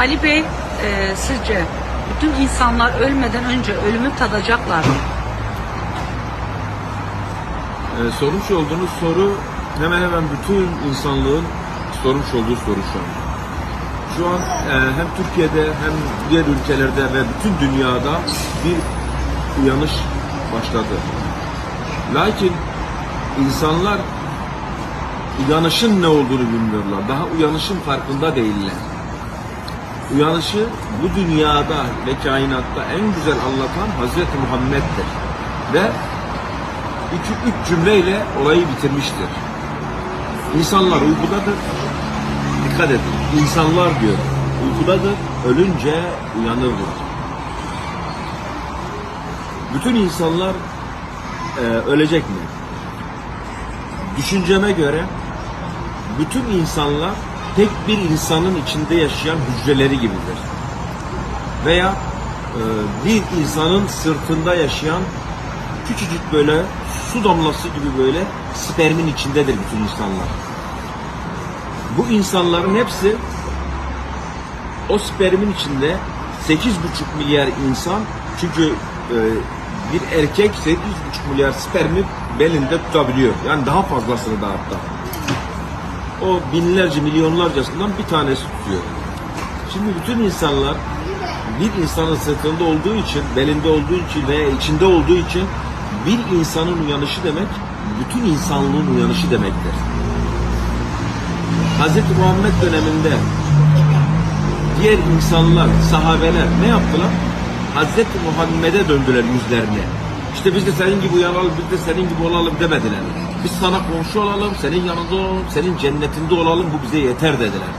Ali Bey, e, sizce bütün insanlar ölmeden önce ölümü tadacaklar mı? Ee, sormuş olduğunuz soru hemen hemen bütün insanlığın sormuş olduğu soru şu an. Şu an e, hem Türkiye'de hem diğer ülkelerde ve bütün dünyada bir uyanış başladı. Lakin insanlar uyanışın ne olduğunu bilmiyorlar. Daha uyanışın farkında değiller. Uyanışı bu dünyada ve kainatta en güzel anlatan Hazreti Muhammed'dir. Ve iki üç cümleyle olayı bitirmiştir. İnsanlar uykudadır. Dikkat edin. İnsanlar diyor. Uykudadır. Ölünce uyanırlar. Bütün insanlar e, ölecek mi? Düşünceme göre bütün insanlar tek bir insanın içinde yaşayan hücreleri gibidir. Veya e, bir insanın sırtında yaşayan küçücük böyle su damlası gibi böyle spermin içindedir bütün insanlar. Bu insanların hepsi o spermin içinde 8,5 milyar insan çünkü e, bir erkek 8,5 milyar spermi belinde tutabiliyor. Yani daha fazlasını da hatta. O binlerce milyonlarcasından bir tanesi tutuyor. Şimdi bütün insanlar bir insanın sırtında olduğu için, belinde olduğu için veya içinde olduğu için bir insanın uyanışı demek, bütün insanlığın uyanışı demektir. Hz. Muhammed döneminde diğer insanlar, sahabeler ne yaptılar? Hz. Muhammed'e döndüler yüzlerini. İşte biz de senin gibi uyanalım, biz de senin gibi olalım demediler. Biz sana komşu olalım, senin yanında olalım, senin cennetinde olalım, bu bize yeter dediler.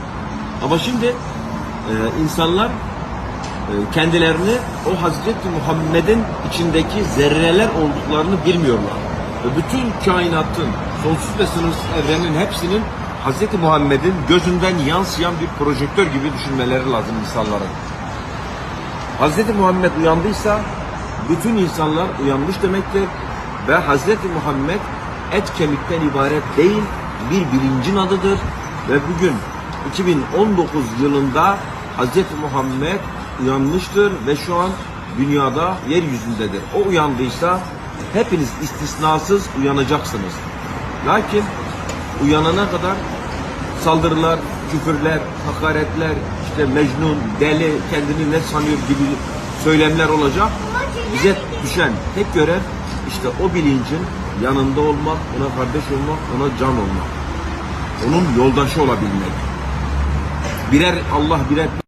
Ama şimdi e, insanlar e, kendilerini o Hazreti Muhammed'in içindeki zerreler olduklarını bilmiyorlar. Ve bütün kainatın, sonsuz ve sınırsız evrenin hepsinin Hazreti Muhammed'in gözünden yansıyan bir projektör gibi düşünmeleri lazım insanların. Hazreti Muhammed uyandıysa bütün insanlar uyanmış demektir ve Hazreti Muhammed et kemikten ibaret değil bir bilincin adıdır ve bugün 2019 yılında Hazreti Muhammed uyanmıştır ve şu an dünyada yeryüzündedir. O uyandıysa hepiniz istisnasız uyanacaksınız. Lakin uyanana kadar saldırılar, küfürler, hakaretler, işte mecnun, deli, kendini ne sanıyor gibi söylemler olacak. Bize düşen tek görev işte o bilincin yanında olmak, ona kardeş olmak, ona can olmak. Onun yoldaşı olabilmek. Birer Allah birer